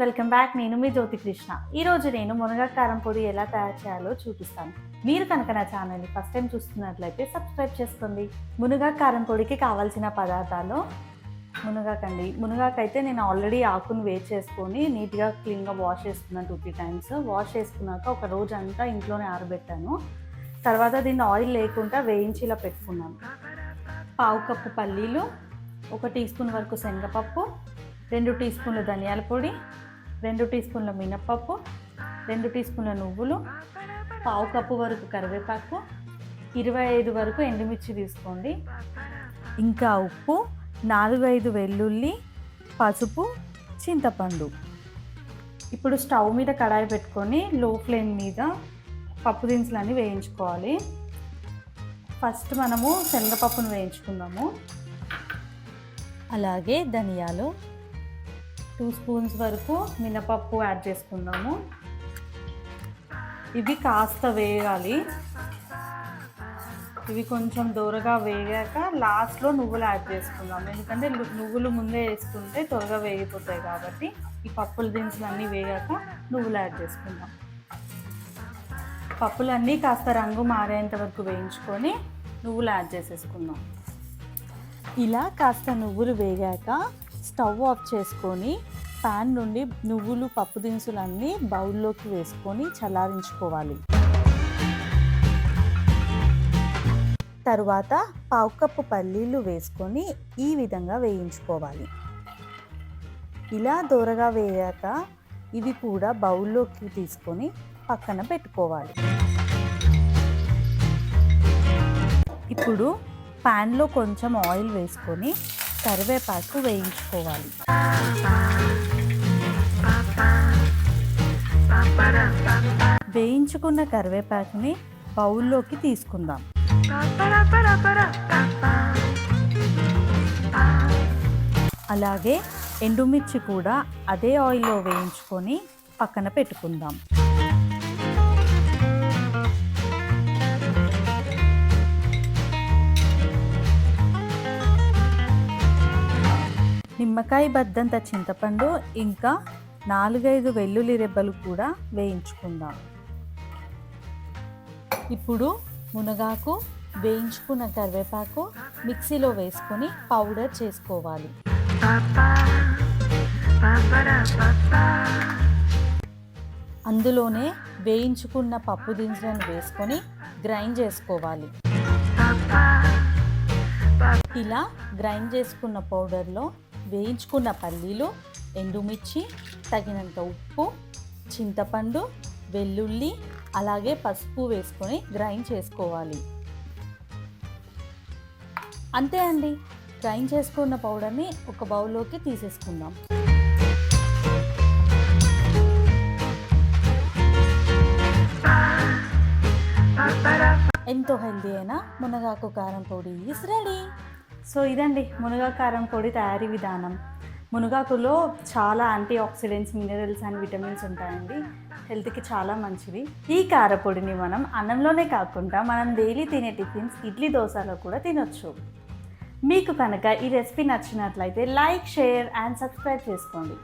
Welcome back నేను మీ జ్యోతి కృష్ణ. ఈరోజు నేను మునగకారం పొడి ఎలా తయారు చేయాలో చూపిస్తాను. మీరు కనుక నా ఛానల్ని ఫస్ట్ టైం చూస్తున్నట్లయితే సబ్స్క్రైబ్ చేసుకోండి. మునగకారం పొడికి కావాల్సిన పదార్థాలు మునగాకండి. మునగాకైతే నేను ఆల్రెడీ ఆకును వేడి చేసుకొని నీట్గా క్లీన్గా వాష్ చేసుకున్నాను టూ త్రీ టైమ్స్ వాష్ చేసుకున్నాక ఒక రోజు అంతా ఇంట్లోనే ఆరబెట్టాను. తర్వాత దీన్ని ఆయిల్ లేకుండా వేయించి ఇలా పెట్టుకున్నాను. పావు కప్పు పల్లీలు ఒక టీ స్పూన్ వరకు శనగపప్పు రెండు టీ స్పూన్లు ధనియాల పొడి రెండు టీ స్పూన్ల మినప్పప్పు రెండు టీ స్పూన్ల నువ్వులు పావు కప్పు వరకు కరివేపాకు ఇరవై ఐదు వరకు ఎండుమిర్చి తీసుకోండి. ఇంకా ఉప్పు నాలుగు ఐదు వెల్లుల్లి పసుపు చింతపండు. ఇప్పుడు స్టవ్ మీద కడాయి పెట్టుకొని లో ఫ్లేమ్ మీద పప్పు దినుసులన్నీ వేయించుకోవాలి. ఫస్ట్ మనము శనగపప్పును వేయించుకుందాము. అలాగే ధనియాలు టూ స్పూన్స్ వరకు మినపప్పు యాడ్ చేసుకుందాము. ఇవి కాస్త వేగాలి. ఇవి కొంచెం దూరగా వేగాక లాస్ట్లో నువ్వులు యాడ్ చేసుకుందాం ఎందుకంటే నువ్వులు ముందే వేసుకుంటే త్వరగా వేగిపోతాయి కాబట్టి ఈ పప్పుల దినుసులు అన్నీ వేగాక నువ్వులు యాడ్ చేసుకుందాం. పప్పులన్నీ కాస్త రంగు మారేంత వరకు వేయించుకొని నువ్వులు యాడ్ చేసేసుకుందాం. ఇలా కాస్త నువ్వులు వేగాక స్టవ్ ఆఫ్ చేసుకొని ప్యాన్ నుండి నువ్వులు పప్పు దినుసులన్నీ బౌల్లోకి వేసుకొని చల్లారించుకోవాలి. తరువాత పావు కప్పు పల్లీలు వేసుకొని ఈ విధంగా వేయించుకోవాలి. ఇలా దూరగా వేయాక ఇవి కూడా బౌల్లోకి తీసుకొని పక్కన పెట్టుకోవాలి. ఇప్పుడు ప్యాన్లో కొంచెం ఆయిల్ వేసుకొని కరివేపాకు వేయించుకోవాలి. వేయించుకున్న కరివేపాకుని బౌల్లోకి తీసుకుందాం. అలాగే ఎండుమిర్చి కూడా అదే ఆయిల్లో వేయించుకొని పక్కన పెట్టుకుందాం. నిమ్మకాయ బద్దంత చింతపండు ఇంకా నాలుగైదు వెల్లుల్లి రెబ్బలు కూడా వేయించుకుందాం. ఇప్పుడు మునగాకు వేయించుకున్న కరివేపాకు మిక్సీలో వేసుకొని పౌడర్ చేసుకోవాలి. అందులోనే వేయించుకున్న పప్పు దినుసులను వేసుకొని గ్రైండ్ చేసుకోవాలి. ఇలా గ్రైండ్ చేసుకున్న పౌడర్లో వేయించుకున్న పల్లీలు ఎండుమిర్చి తగినంత ఉప్పు చింతపండు వెల్లుల్లి అలాగే పసుపు వేసుకొని గ్రైండ్ చేసుకోవాలి. అంతే అండి. గ్రైండ్ చేసుకున్న పౌడర్ని ఒక బౌల్లోకి తీసేసుకుందాం. ఎంతో హెల్దీ అయిన మునగాకు కారం పొడి ఇస్ రెడీ సో ఇదండి మునగా కారం పొడి తయారీ విధానం. మునగాకులో చాలా antioxidants minerals and vitamins ఉంటాయండి హెల్త్కి చాలా మంచిది ఈ కారపొడిని మనం అన్నంలోనే కాకుండా మనం డైలీ తినే టిఫిన్స్ ఇడ్లీ దోశలో కూడా తినొచ్చు. మీకు కనుక ఈ రెసిపీ నచ్చినట్లయితే లైక్ షేర్ అండ్ సబ్స్క్రైబ్ చేసుకోండి.